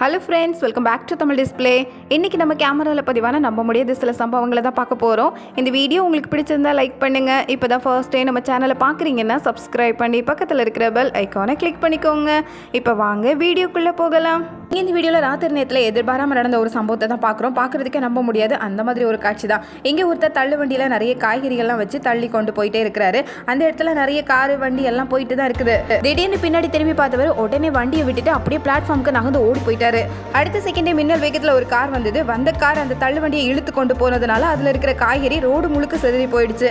Hello friends welcome back to Tamil display இன்றைக்கி நம்ம கேமராவில் பதிவான நம்ப முடியாத சில சம்பவங்களை தான் பார்க்க போகிறோம் இந்த வீடியோ உங்களுக்கு பிடிச்சிருந்தா லைக் பண்ணுங்கள் இப்போ தான் ஃபர்ஸ்ட் டே நம்ம சேனலை பார்க்குறீங்கன்னா சப்ஸ்கிரைப் பண்ணி பக்கத்தில் இருக்கிற பெல் ஐக்கானை கிளிக் பண்ணிக்கோங்க. இப்போ வாங்க வீடியோக்குள்ளே போகலாம். இந்த வீடியோவில் ராத்திரி நேரத்தில் எதிர்பாராமல் நடந்த ஒரு சம்பவத்தை தான் பார்க்குறோம். பார்க்குறதுக்கே நம்ப முடியாது. அந்த மாதிரி ஒரு காட்சி தான். இங்கே ஒருத்தர் தள்ளு வண்டியில் நிறைய காய்கறிகள்லாம் வச்சு தள்ளி கொண்டு போயிட்டே இருக்கிறாரு. அந்த இடத்துல நிறைய காரு வண்டி எல்லாம் போயிட்டு தான் இருக்குது. திடீர்னு பின்னாடி திரும்பி பார்த்தவர் உடனே வண்டியை விட்டுட்டு அப்படியே பிளாட்ஃபார்முக்கு நகர்ந்து ஓடி போயிட்டாரு. அடுத்த செகண்டே மின்னல் வேகத்தில் ஒரு கார் வந்தது. வந்த கார் அந்த தள்ளுவண்டியை இழுத்து கொண்டு போனதுனால அதில் இருக்கிற காய்கறி ரோடு முழுக்க சிதறி போயிடுச்சு.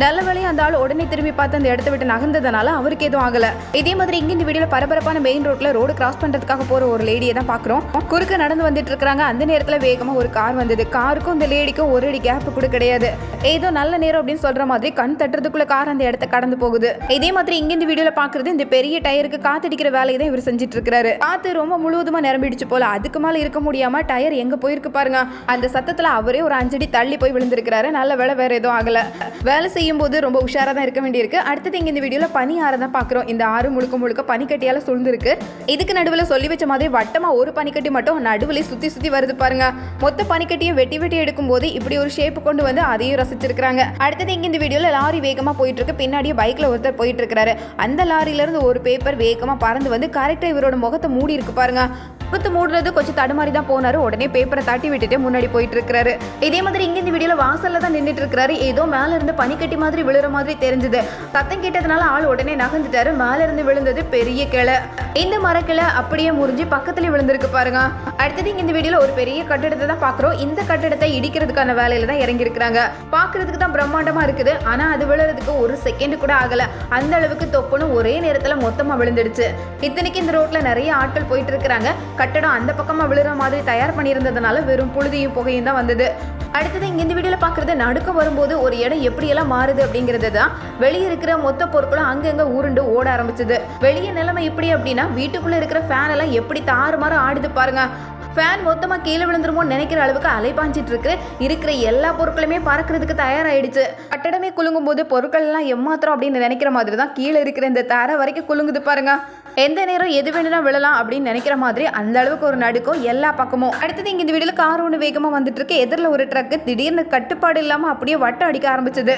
நல்ல வேலையை அந்த ஆள் உடனே திரும்பி பார்த்து அந்த இடத்த விட்டு நகர்ந்ததுனால அவருக்கு எதுவும் ஆகல. இதே மாதிரி இங்க இந்த வீடியோல பரபரப்பான மெயின் ரோட்ல ரோடு கிராஸ் பண்றதுக்காக போற ஒரு லேடியை தான் பாக்குறோம் குறுக்க நடந்து வந்துட்டு இருக்காங்க அந்த நேரத்துல வேகமா ஒரு கார் வந்தது. காருக்கும் இந்த லேடிக்கும் ஒரு அடி கேப் கூட கிடையாது. ஏதோ நல்ல நேரம் அப்படின்னு சொல்ற மாதிரி கண் தட்டுறதுக்குள்ள கார் அந்த இடத்த கடந்து போகுது. இதே மாதிரி இங்க இந்த வீடியோல பாக்குறது இந்த பெரிய டயருக்கு காத்தடிக்கிற வேலையை தான் இவர் செஞ்சுட்டு இருக்காரு காத்து ரொம்ப முழுவதுமா நிரம்பிடுச்சு போல. அதுக்கு மேல இருக்க முடியாம டயர் எங்க போயிருக்கு பாருங்க. அந்த சத்தத்துல அவரே ஒரு அஞ்சடி தள்ளி போய் விழுந்திருக்கிறாரு. நல்ல வேலை வேற எதுவும் ஆகல. வேலை செய்யும் போது ரொம்ப உஷாரா தான் இருக்க வேண்டியிருக்கு. அடுத்தது இங்கே இந்த வீடியோவில் பனி ஆறு தான் பாக்குறோம். இந்த ஆறு முழுக்க முழுக்க பனிக்கட்டியால சூழ்ந்திருக்கு. இதுக்கு நடுவுல சொல்லி வச்ச மாதிரி வட்டமா ஒரு பனிக்கட்டி மட்டும் நடுவுல சுத்தி சுத்தி வருது பாருங்க. மொத்த பனிக்கட்டியை வெட்டி வெட்டி எடுக்கும் போது இப்படி ஒரு ஷேப் கொண்டு வந்து அதையும் ரசிச்சிருக்காங்க அடுத்தது இங்கே இந்த வீடியோவில் லாரி வேகமா போயிட்டு இருக்கு பின்னாடியே பைக்ல ஒருத்தர் போயிட்டு இருக்காரு அந்த லாரில இருந்து ஒரு பேப்பர் வேகமா பறந்து வந்து கரெக்டாக இவரோட முகத்தை மூடி இருக்கு பாருங்க. முகத்தை மூடுறது கொஞ்சம் தடுமாறி தான் போனாரு. உடனே பேப்பரை தட்டி விட்டுட்டு முன்னாடி போயிட்டு இருக்காரு இதே மாதிரி இங்கே இந்த வீடியோல வாசல்ல தான் நின்றுட்டு இருக்காரு ஏதோ மேல இருந்து பனிக்கட்டி மாதிரி விழுற மாதிரி தெரிஞ்சது. சத்தம் கேட்டதுனால ஆள் உடனே நகர்ந்துட்டாரு. மேல இருந்து விழுந்தது பெரிய கிளை. இந்த மரக்கிளை அப்படியே முறிஞ்சு பக்கத்துல விழுந்திருக்கு பாருங்க. அடுத்தது இங்க இந்த வீடியோல ஒரு பெரிய கட்டிடத்தை தான் பாக்குறோம். இந்த கட்டிடத்தை இடிக்கிறதுக்கான வேலையில தான் இறங்கி இருக்கிறாங்க பாக்குறதுக்கு தான் பிரம்மாண்டமா இருக்குது. ஆனா அது விழுறதுக்கு ஒரு செகண்ட் கூட ஆகல. அந்த அளவுக்கு தொப்புன்னு ஒரே நேரத்துல மொத்தமா விழுந்துடுச்சு. இத்தனைக்கு இந்த ரோட்ல நிறைய ஆட்கள் போயிட்டு இருக்கிறாங்க. கட்டடம் அந்த பக்கமா விழுற மாதிரி தயார் பண்ணியிருந்ததுனால வெறும் புழுதியும் புகையும் தான் வந்தது. அடுத்தது இங்கே இந்த வீடியோல பார்க்குறது நடுக்கம் வரும்போது ஒரு இடம் எப்படியெல்லாம் மாறுது அப்படிங்கிறது தான். வெளியே இருக்கிற மொத்த பொருட்களும் அங்கங்கே உருண்டு ஓட ஆரம்பிச்சது. வெளியே நிலைமை எப்படி அப்படின்னா வீட்டுக்குள்ளே இருக்கிற ஃபேன் எல்லாம் எப்படி தாறுமாறு ஆடுது பாருங்க. ஃபேன் மொத்தமாக கீழே விழுந்துருமோன்னு நினைக்கிற அளவுக்கு அலைபாஞ்சிட்டு இருக்கு. இருக்கிற எல்லா பொருட்களுமே பறக்கிறதுக்கு தயாராகிடுச்சு கட்டடமே குலுங்கும் போது பொருட்கள் எல்லாம் எம்மாத்திரம் அப்படின்னு நினைக்கிற மாதிரி தான் கீழே இருக்கிற இந்த தரை வரைக்கும் குலுங்குது பாருங்க. எந்த நேரம் எது வேணும்னா விழலாம் அப்படின்னு நினைக்கிற மாதிரி அந்த அளவுக்கு ஒரு நடுக்கம் எல்லா பக்கமும். அடுத்தது இங்க இந்த வீடியோல கார் ஒன்று வேகமா வந்துட்டு இருக்கு எதிரில் ஒரு ட்ரக்கு திடீர்னு கட்டுப்பாடு இல்லாம அப்படியே வட்டம் அடிக்க ஆரம்பிச்சது.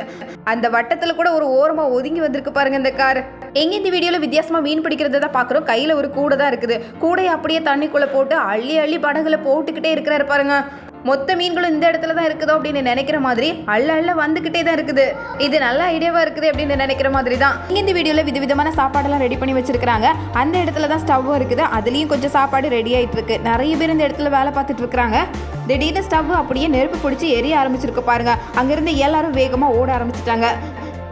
அந்த வட்டத்துல கூட ஒரு ஓரமா ஒதுங்கி வந்திருக்கு பாருங்க இந்த கார். எங்க இந்த வீடியோல வித்தியாசமா மீன் பிடிக்கிறத தான் பாக்குறோம். கையில ஒரு கூடை தான் இருக்குது. கூடையை அப்படியே தண்ணிக்குள்ள போட்டு அள்ளி அள்ளி படகுல போட்டுக்கிட்டே இருக்கிறாரு பாருங்க. மொத்த மீன்களும் இந்த இடத்துல தான் இருக்குதோ அப்படின்னு நினைக்கிற மாதிரி அள்ள அள்ள வந்துக்கிட்டே தான் இருக்குது. இது நல்ல ஐடியாவாக இருக்குது அப்படின்னு நினைக்கிற மாதிரி தான். இங்க இந்த வீடியோவில் விதவிதமான சாப்பாடெல்லாம் ரெடி பண்ணி வச்சிருக்காங்க அந்த இடத்துல தான் ஸ்டவ்வும் இருக்குது. அதுலேயும் கொஞ்சம் சாப்பாடு ரெடி ஆகிட்டு இருக்கு. நிறைய பேர் இந்த இடத்துல வேலை பார்த்துட்டு இருக்கிறாங்க. திடீர்னு ஸ்டவ் அப்படியே நெருப்பு பிடிச்சி எரிய ஆரம்பிச்சிருக்கு பாருங்க. அங்கிருந்து எல்லாரும் வேகமாக ஓட ஆரம்பிச்சிட்டாங்க.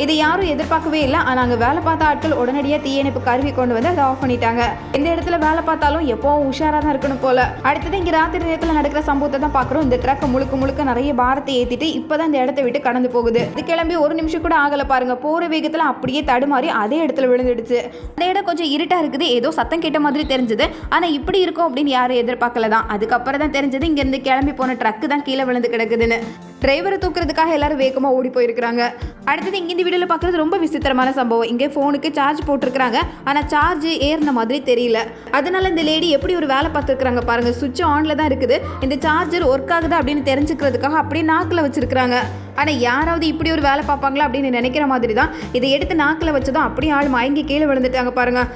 இதை யாரும் எதிர்பார்க்கவே இல்லை. ஆனால் அங்கே வேலை பார்த்த ஆட்கள் உடனடியாக தீயணைப்பு கருவி கொண்டு வந்து அதை ஆஃப் பண்ணிட்டாங்க. இந்த இடத்துல வேலை பார்த்தாலும் எப்போவும் உஷாராக தான் இருக்கணும் போல. அடுத்தது இங்கே ராத்திரி நேரத்தில் நடக்கிற சம்பவத்தை தான் பார்க்குறோம். இந்த ட்ரக் முழுக்க முழுக்க நிறைய பாரத்தை ஏற்றிட்டு இப்போ தான் இந்த இடத்த விட்டு கடந்து போகுது. இது கிளம்பி ஒரு நிமிஷம் கூட ஆகலை பாருங்க. போகிற வேகத்தில் அப்படியே தடுமாறி அதே இடத்துல விழுந்துடுச்சு. அந்த இடம் கொஞ்சம் இருட்டாக இருக்குது. ஏதோ சத்தம் கேட்ட மாதிரி தெரிஞ்சது. ஆனால் இப்படி இருக்கும் அப்படின்னு யாரும் எதிர்பார்க்கல தான் அதுக்கப்புறம் தான் தெரிஞ்சது இங்கேருந்து கிளம்பி போன ட்ரக்கு தான் கீழே விழுந்து கிடக்குதுன்னு. டிரைவரை தூக்குறதுக்காக எல்லாரும் வேகமாக ஓடி போயிருக்கிறாங்க. அடுத்தது இங்கே இந்த வீடியோவில் பார்க்குறது ரொம்ப விசித்திரமான சம்பவம். இங்கே ஃபோனுக்கு சார்ஜ் போட்டிருக்கிறாங்க. ஆனால் சார்ஜ் ஏறின மாதிரி தெரியல. அதனால இந்த லேடி எப்படி ஒரு வேலை பார்த்துருக்குறாங்க பாருங்கள் சுவிட்ச் ஆனில் தான் இருக்குது. இந்த சார்ஜர் ஒர்க் ஆகுதா அப்படின்னு தெரிஞ்சுக்கிறதுக்காக அப்படியே நாக்கில் வச்சுருக்கிறாங்க. ஆனால் யாராவது இப்படி ஒரு வேலை பார்ப்பாங்களா அப்படின்னு நினைக்கிற மாதிரி தான். இதை எடுத்து நாக்கில் வச்சதும் அப்படியே ஆள் மயங்கி கீழே விழுந்துட்டாங்க பாருங்கள்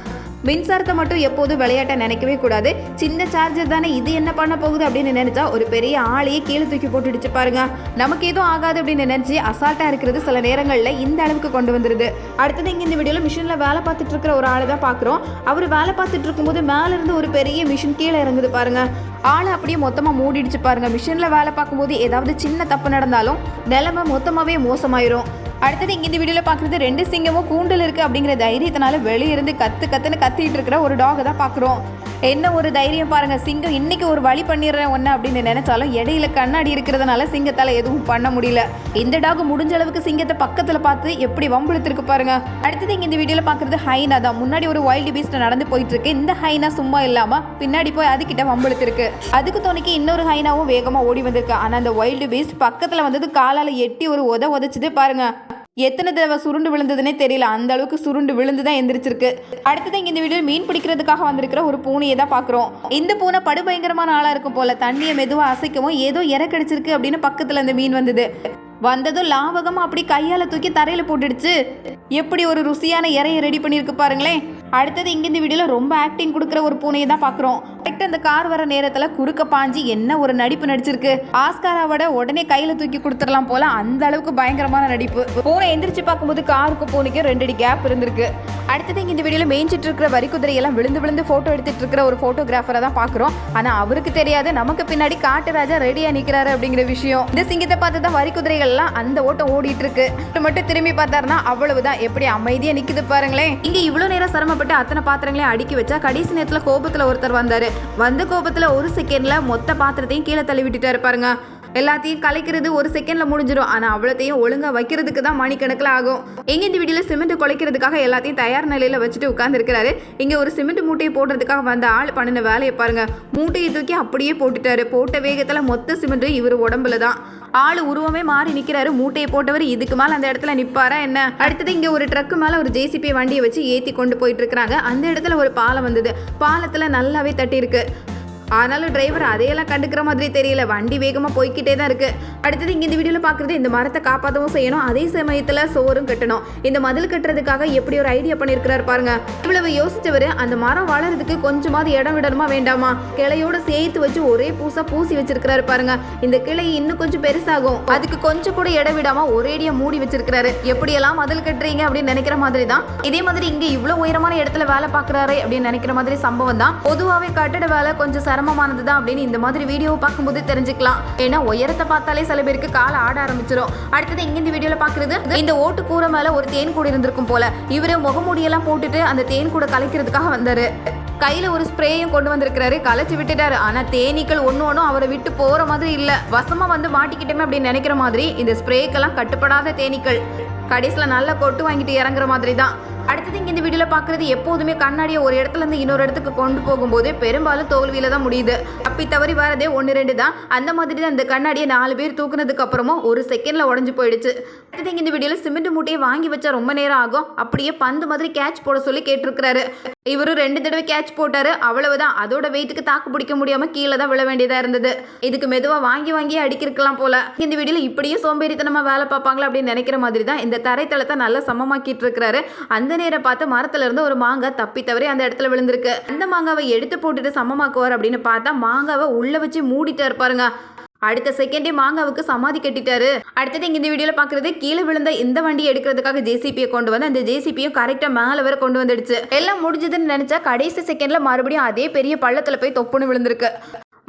மின்சாரத்தை மட்டும் எப்போதும் விளையாட்ட நினைக்கவே கூடாது. சின்ன சார்ஜர் தானே இது என்ன பண்ண போகுது அப்படின்னு நினைச்சா ஒரு பெரிய ஆளையே கீழே தூக்கி போட்டுடுச்சு பாருங்க. நமக்கு எதுவும் ஆகாது அப்படின்னு நினைச்சு அசால்ட்டாக இருக்கிறது சில நேரங்களில் இந்த அளவுக்கு கொண்டு வந்துருது. அடுத்தது இங்கே இந்த வீடியோவில் மிஷினில் வேலை பார்த்துட்டு இருக்கிற ஒரு ஆளை தான் பார்க்குறோம். அவர் வேலை பார்த்துட்டு இருக்கும்போது மேல இருந்து ஒரு பெரிய மிஷின் கீழே இறங்குது பாருங்க. ஆளை அப்படியே மொத்தமாக மூடிடுச்சு பாருங்க. மிஷினில் வேலை பார்க்கும்போது ஏதாவது சின்ன தப்பு நடந்தாலும் நிலைமை மொத்தமாகவே மோசமாயிரும். அடுத்தது இங்க இந்த பார்க்குறது ரெண்டு சிங்கமும் கூண்டில் இருக்குது அப்படிங்கிற தைரியத்தினால வெளியிருந்து இருந்து கத்து கத்துன்னு கத்திட்டு இருக்கிற ஒரு டாகை தான் பார்க்குறோம் என்ன ஒரு தைரியம் பாருங்க சிங்கம் இன்னைக்கு ஒரு வழி பண்ணிடுறேன் ஒன்று அப்படின்னு நினைச்சாலும் இடையில கண்ணாடி இருக்கிறதுனால சிங்கத்தால் எதுவும் பண்ண முடியல. இந்த டாக் முடிஞ்ச அளவுக்கு சிங்கத்தை பக்கத்தில் பார்த்து எப்படி வம்புழுத்திருக்கு பாருங்க. அடுத்தது இங்கே இந்த வீடியோவில் பார்க்குறது ஹைனா தான். முன்னாடி ஒரு வைல்டு பீஸ்ட் நடந்து போயிட்டு இருக்கு இந்த ஹைனா சும்மா இல்லாம பின்னாடி போய் அதுக்கிட்ட வம்புழுத்திருக்கு. அதுக்கு துணைக்கு இன்னொரு ஹைனாவும் வேகமாக ஓடி வந்திருக்கு. ஆனால் அந்த வைல்டு பீஸ்ட் பக்கத்தில் வந்தது காலால் எட்டி ஒரு உத உதைச்சது பாருங்க. எத்தனை தடவை சுருண்டு விழுந்ததுனே தெரியல. அந்த அளவுக்கு சுருண்டு விழுந்து தான் எந்திரிச்சிருக்கு. அடுத்தது இங்கே இந்த வீடியோ மீன் பிடிக்கிறதுக்காக வந்திருக்கிற ஒரு பூனையை தான் பார்க்குறோம். இந்த பூனை படுபயங்கரமான ஆளாக இருக்கும் போல தண்ணியை மெதுவாக அசைக்கவும் ஏதோ இற கடிச்சிருக்கு அப்படின்னு பக்கத்தில் அந்த மீன் வந்தது. வந்ததும் லாவகமாக அப்படி கையால் தூக்கி தரையில் போட்டுடுச்சு. எப்படி ஒரு ருசியான இறையை ரெடி பண்ணியிருக்கு பாருங்களேன். அடுத்தது இங்கே இந்த வீடியோவில் ரொம்ப ஆக்டிங் கொடுக்குற ஒரு பூனையை தான் பார்க்குறோம் கரெக்டாக அந்த கார் வர நேரத்தில் குறுக்க பாஞ்சி என்ன ஒரு நடிப்பு நடிச்சிருக்கு. ஆஸ்காராவோட உடனே கையில் தூக்கி கொடுத்துடலாம் போல அந்த அளவுக்கு பயங்கரமான நடிப்பு. பூனை எந்திரிச்சு பார்க்கும்போது காருக்கு பூனைக்கும் ரெண்டு அடி கேப் இருந்திருக்கு. அடுத்தது இங்கே இந்த வீடியோவில் மேய்ஞ்சிட்டு இருக்கிற வரி குதிரையெல்லாம் விழுந்து விழுந்து ஃபோட்டோ எடுத்துட்டு இருக்கிற ஒரு ஃபோட்டோகிராஃபரை தான் பார்க்குறோம் ஆனால் அவருக்கு தெரியாது நமக்கு பின்னாடி காட்டுராஜா ரெடியாக நிற்கிறாரு அப்படிங்கிற விஷயம். இந்த சிங்கத்தை பார்த்து தான் வரி குதிரைகள்லாம் அந்த ஓட்டம் ஓடிட்டு இருக்கு. மட்டும் திரும்பி பார்த்தாருன்னா அவ்வளவுதான். எப்படி அமைதியாக நிற்குது பாருங்களேன். இங்கே இவ்வளோ நேரம் சிரமப்பட்டு அத்தனை பாத்திரங்களையும் அடுக்கி வச்சா கடைசி நேரத்தில் கோபத்தில் ஒருத்தர் வந்தார். வந்த கோபத்தில் ஒரு செகண்டில் மொத்த பாத்திரத்தையும் கீழே தள்ளி விட்டுட்டாரு பாருங்க எல்லாத்தையும் கலைக்கிறது ஒரு செகண்ட்ல முடிஞ்சிடும் ஆனா அவ்வளோத்தையும் ஒழுங்கா வைக்கிறதுக்கு தான் மணிக்கணக்கில் ஆகும். எங்க இந்த வீடியோல சிமெண்ட் குலைக்கிறதுக்காக எல்லாத்தையும் தயார் நிலையில வச்சுட்டு உட்காந்துருக்கிறாரு இங்கே இங்க ஒரு சிமெண்ட் மூட்டையை போடுறதுக்காக வந்த ஆள் பண்ணின வேலையை பாருங்க. மூட்டையை தூக்கி அப்படியே போட்டுட்டாரு. போட்ட வேகத்துல மொத்த சிமெண்ட்டும் இவர் உடம்புல தான் ஆளு உருவமே மாறி நிக்கிறாரு. மூட்டையை போட்டவர் இதுக்கு மேல அந்த இடத்துல நிப்பாரா என்ன? அடுத்தது இங்க ஒரு ட்ரக்கு மேல ஒரு ஜேசிபி வண்டியை வச்சு ஏத்தி கொண்டு போயிட்டு இருக்கிறாங்க. அந்த இடத்துல ஒரு பாலம் வந்தது. பாலத்துல நல்லாவே தட்டி இருக்கு ஆனாலும் டிரைவர் அதையெல்லாம் கண்டுக்கிற மாதிரி தெரியல. வண்டி வேகமாக போய்கிட்டே தான் இருக்குது அடுத்தது இங்கே இந்த வீடியோவில் பார்க்குறது இந்த மரத்தை காப்பாற்றவும் செய்யணும். அதே சமயத்தில் சோறும் கட்டணும். இந்த மதில் கட்டுறதுக்காக எப்படி ஒரு ஐடியா பண்ணியிருக்கிறார் பாருங்க. இவ்வளவு யோசிச்சவர் அந்த மரம் வளர்றதுக்கு கொஞ்சமாவது இடம் விடணுமா வேண்டாமா? கிளையோட சேர்த்து வச்சு ஒரே பூசா பூசி வச்சிருக்கிறாரு பாருங்க. இந்த கிளை இன்னும் கொஞ்சம் பெருசாகும். அதுக்கு கொஞ்சம் கூட இடம் விடாம ஒரேடியா மூடி வச்சிருக்கிறாரு. எப்படியெல்லாம் மதில் கட்டுறீங்க அப்படின்னு நினைக்கிற மாதிரி தான் இதே மாதிரி இங்க இவ்வளவு உயரமான இடத்துல வேலை பார்க்கறாரு அப்படின்னு நினைக்கிற மாதிரி சம்பவம் தான். பொதுவாகவே கட்டட வேலை கொஞ்சம் சிரமமானது தான் அப்படின்னு இந்த மாதிரி வீடியோவை பார்க்கும்போது தெரிஞ்சுக்கலாம். ஏன்னா உயரத்தை பார்த்தாலே சில பேருக்கு காலை ஆட ஆரம்பிச்சிடும் அடுத்தது இங்க இந்த வீடியோல பாக்குறது இந்த ஓட்டு கூரை மேல ஒரு தேன் கூட இருந்திருக்கும் போல. இவரே முகமூடியெல்லாம் போட்டுட்டு அந்த தேன் கூட கலைக்கிறதுக்காக வந்தாரு. கையில ஒரு ஸ்ப்ரேயும் கொண்டு வந்திருக்கிறாரு கலைச்சு விட்டுட்டாரு. ஆனா தேனீக்கள் ஒன்று ஒன்றும் அவரை விட்டு போற மாதிரி இல்ல. வசமா வந்து மாட்டிக்கிட்டோமே அப்படின்னு நினைக்கிற மாதிரி இந்த ஸ்ப்ரேக்கெல்லாம் கட்டுப்படாத தேனீக்கள். கடைசியில் நல்லா கொட்டு வாங்கிட்டு இறங்குற மாதிரி தான் அடுத்தது இங்கே இந்த வீடியோவில் பார்க்குறது எப்போதுமே கண்ணாடியை ஒரு இடத்துல இருந்து இன்னொரு இடத்துக்கு கொண்டு போகும்போது பெரும்பாலும் தோல்வியில தான் முடியுது. அப்படி தவறி வரதே ஒன்று ரெண்டு தான். அந்த மாதிரி தான் இந்த கண்ணாடியை நாலு பேர் தூக்குனதுக்கு அப்புறமும் ஒரு செகண்டில் உடஞ்சி போயிடுச்சு. அடுத்தது இந்த வீடியோவில் சிமெண்ட் மூட்டையை வாங்கி வச்சா ரொம்ப நேரம் ஆகும். அப்படியே பந்து மாதிரி கேட்ச் போட சொல்லி கேட்டிருக்கிறாரு. இவரும் ரெண்டு தடவை கேட்ச் போட்டாரு. அவ்வளவுதான். அதோட வெயிட்டுக்கு தாக்கு பிடிக்க முடியாம கீழே தான் விழ வேண்டியதா இருந்தது. இதுக்கு மெதுவா வாங்கி வாங்கி அடிக்கிருக்கலாம் போல. இந்த வீடியோல இப்படியே சோம்பேறித்தனமா வேலை பார்ப்பாங்களா அப்படின்னு நினைக்கிற மாதிரி தான் இந்த தரைத்தளத்தை நல்லா சமமாக்கிட்டு இருக்கிறாரு. அந்த நேரம் பார்த்து மரத்துல இருந்து ஒரு மாங்காய் தப்பி தவறி அந்த இடத்துல விழுந்திருக்கு. அந்த மாங்காவை எடுத்து போட்டுட்டு சமமாக்குவார் அப்படின்னு பார்த்தா மாங்காவை உள்ள வச்சு மூடிட்டு இருப்பாருங்க அடுத்த செகண்டே மாங்காவுக்கு சமாதி கட்டிட்டாரு. அடுத்தது இங்க இந்த வீடியோல பாக்குறது கீழே விழுந்த இந்த வண்டியை எடுக்கிறதுக்காக ஜேசிபியை கொண்டு வந்து அந்த ஜேசிபியும் கரெக்டா மேல வர கொண்டு வந்துடுச்சு. எல்லாம் முடிஞ்சதுன்னு நினைச்சா கடைசி செகண்ட்ல மறுபடியும் அதே பெரிய பள்ளத்துல போய் தொப்புன்னு விழுந்திருக்கு.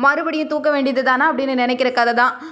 மறுபடியும் தூக்க வேண்டியது தானா அப்படின்னு நினைக்கிற கதை தான்.